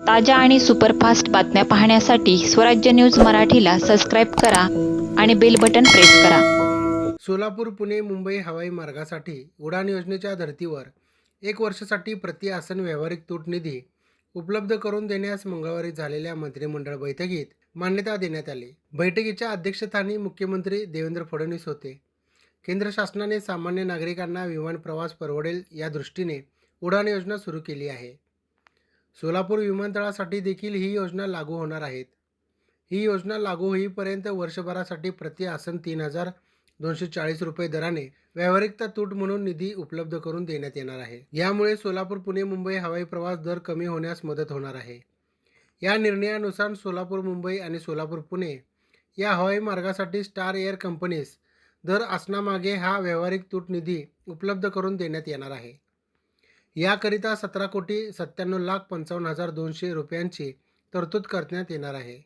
ताज्या आणि सुपरफास्ट बातम्या पाहण्यासाठी स्वराज्य न्यूज मराठीला सबस्क्राईब करा आणि बेल बटन प्रेस करा. सोलापूर पुणे मुंबई हवाई मार्गासाठी उडान योजनेच्या धर्तीवर एक वर्षासाठी प्रति आसन व्यावहारिक तूट निधी उपलब्ध करून देण्यास मंगळवारी झालेल्या मंत्रिमंडळ बैठकीत मान्यता देण्यात आली. बैठकीच्या अध्यक्षस्थानी मुख्यमंत्री देवेंद्र फडणवीस होते. केंद्र शासनाने सामान्य नागरिकांना विमान प्रवास परवडेल या दृष्टीने उडान योजना सुरू केली आहे. सोलापूर विमानतळासाठी देखील ही योजना लागू होणार आहेत. ही योजना लागू होईपर्यंत वर्षभरासाठी प्रति आसन तीन हजार दोनशे चाळीस रुपये दराने व्यावहारिकता तूट म्हणून निधी उपलब्ध करून देण्यात येणार आहे. यामुळे सोलापूर पुणे मुंबई हवाई प्रवास दर कमी होण्यास मदत होणार आहे. या निर्णयानुसार सोलापूर मुंबई आणि सोलापूर पुणे या हवाई मार्गासाठी स्टार एअर कंपनीज दर आसनामागे हा व्यावहारिक तूट निधी उपलब्ध करून देण्यात येणार आहे. याकरिता सतरा कोटी सत्त्याण्णव लाख पंचावन्न हजार दोनशे रुपयांची तरतूद करण्यात येणार आहे.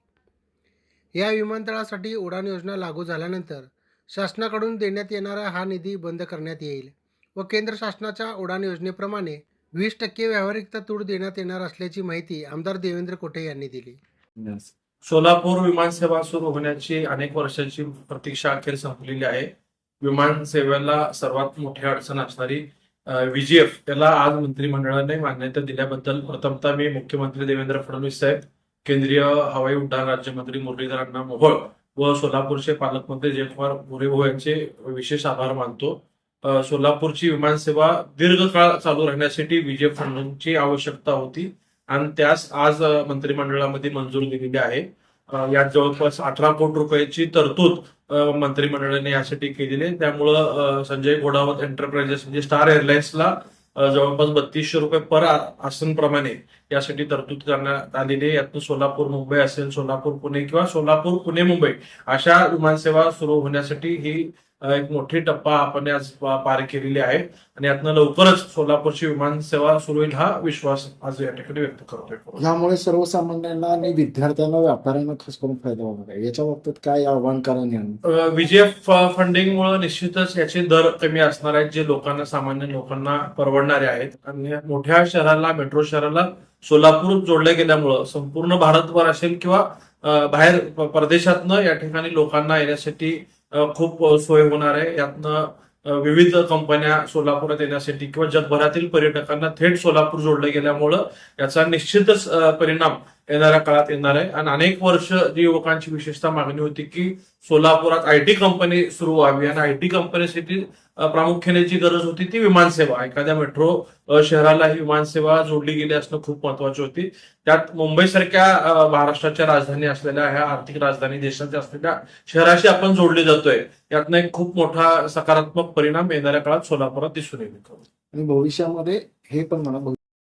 या विमानतळासाठी उडान योजना लागू झाल्यानंतर शासनाकडून देण्यात येणारा हा निधी बंद करण्यात येईल व केंद्र शासनाच्या उडान योजनेप्रमाणे वीस टक्के व्यावहारिकता तूट देण्यात येणार असल्याची माहिती आमदार देवेंद्र कोठे यांनी दिली. सोलापूर विमानसेवा सुरू होण्याची अनेक वर्षांची प्रतीक्षा अखेर संपलेली आहे. विमानसेवेला सर्वात मोठी अडचण असणारी व्हीजीएफ त्याला आज मंत्रिमंडळाने मान्यता दिल्याबद्दल प्रथमतः मी मुख्यमंत्री देवेंद्र फडणवीस साहेब केंद्रीय हवाई उड्डाण राज्यमंत्री मुरलीधरांना मोहोळ व सोलापूरचे पालकमंत्री जयकुमार मोरेभाऊ यांचे विशेष आभार मानतो. सोलापूरची विमानसेवा दीर्घकाळ चालू राहण्यासाठी विजय फंडांची आवश्यकता होती आणि त्यास आज मंत्रिमंडळामध्ये मंजूर दिलेली आहे. यात जवळपास अठरा कोटी रुपयाची तरतूद मंत्रिमंडळाने यासाठी केलेली आहे. त्यामुळं संजय घोडावत एंटरप्राइजेस म्हणजे स्टार एअरलाइन्सला जवळपास बत्तीसशे रुपये पर आसनप्रमाणे यासाठी तरतूद करण्यात आलेली आहे. यातून सोलापूर मुंबई असेल सोलापूर पुणे किंवा सोलापूर पुणे मुंबई अशा विमानसेवा सुरू होण्यासाठी ही एक मोठी टप्पा आपण आज पार केलेली आहे. आणि यातनं लवकरच सोलापूरची विमानसेवा सुरू होईल हा विश्वास आज या ठिकाणी व्यक्त करतोय. यामुळे सर्वसामान्यांना आणि विद्यार्थ्यांना व्यापाऱ्यांना खास करून फायदा होणार आहे. याच्या बाबतीत काय आव्हान करा यांनी विजेएफ फंडिंग मुळे निश्चितच याचे दर कमी असणार आहेत जे लोकांना सामान्य लोकांना परवडणारे आहेत. आणि मोठ्या शहराला मेट्रो शहराला सोलापूर जोडल्या गेल्यामुळं संपूर्ण भारतभर असेल किंवा बाहेर परदेशातनं या ठिकाणी लोकांना येण्यासाठी खूप सोय होणार आहे. यातनं विविध कंपन्या सोलापुरात येण्यासाठी किंवा जगभरातील पर्यटकांना थेट सोलापूर जोडलं गेल्यामुळं याचा निश्चितच परिणाम येणाऱ्या काळात येणार आहे. आणि अनेक वर्ष जी युवकांची विशेषतः मागणी होती की सोलापुरात आय टी कंपनी सुरू व्हावी. आणि आय टी कंपनीसाठी प्रामुख्याने जी गरज होती ती विमानसेवा एखाद्या मेट्रो शहराला ही विमानसेवा जोडली गेली असणं खूप महत्वाची होती. त्यात मुंबईसारख्या महाराष्ट्राच्या राजधानी असलेल्या ह्या आर्थिक राजधानी देशाच्या असलेल्या शहराशी आपण जोडले जातोय यातनं एक खूप मोठा सकारात्मक परिणाम येणाऱ्या काळात सोलापुरात दिसून येईल. आणि भविष्यामध्ये हे पण म्हणा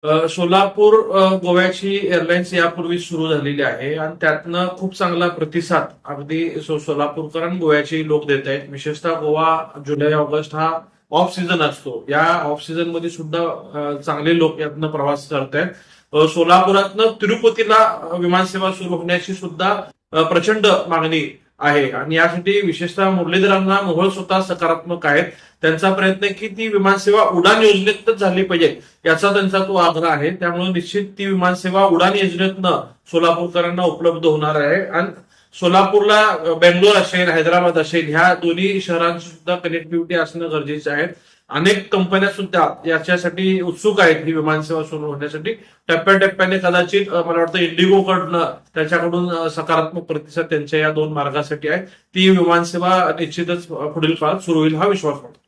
सोलापूर गोव्याची एअरलाईन्स यापूर्वी सुरू झालेली आहे आणि त्यातनं खूप चांगला प्रतिसाद अगदी सोलापूरकर आणि गोव्याचे लोक देत आहेत. विशेषतः गोवा जुलै ऑगस्ट हा ऑफ सीझन असतो. या ऑफ सीझनमध्ये सुद्धा चांगले लोक यातनं प्रवास करत आहेत सोलापुरातनं तिरुपतीला विमानसेवा सुरू होण्याची सुद्धा प्रचंड मागणी आहे. आणि यासाठी विशेषतः मुरलीधरांना मोहोळ स्वतः सकारात्मक आहेत. त्यांचा प्रयत्न की ती विमानसेवा उडान योजनेतच झाली पाहिजे याचा त्यांचा तो आग्रह आहे. त्यामुळे निश्चित ती विमानसेवा उडान योजनेतनं सोलापूरकरांना उपलब्ध होणार आहे. आणि सोलापूरला बेंगलोर असेल हैदराबाद असेल ह्या दोन्ही शहरांची सुद्धा कनेक्टिव्हिटी असणं गरजेचं आहे. अनेक कंपन्या सुद्धा याच्यासाठी उत्सुक आहेत ही विमानसेवा सुरू होण्यासाठी. टप्प्याटप्प्याने कदाचित मला वाटतं इंडिगोकडनं त्याच्याकडून सकारात्मक प्रतिसाद त्यांच्या या दोन मार्गासाठी आहे. ती विमानसेवा निश्चितच पुढील काळात सुरू होईल हा विश्वास वाटतो.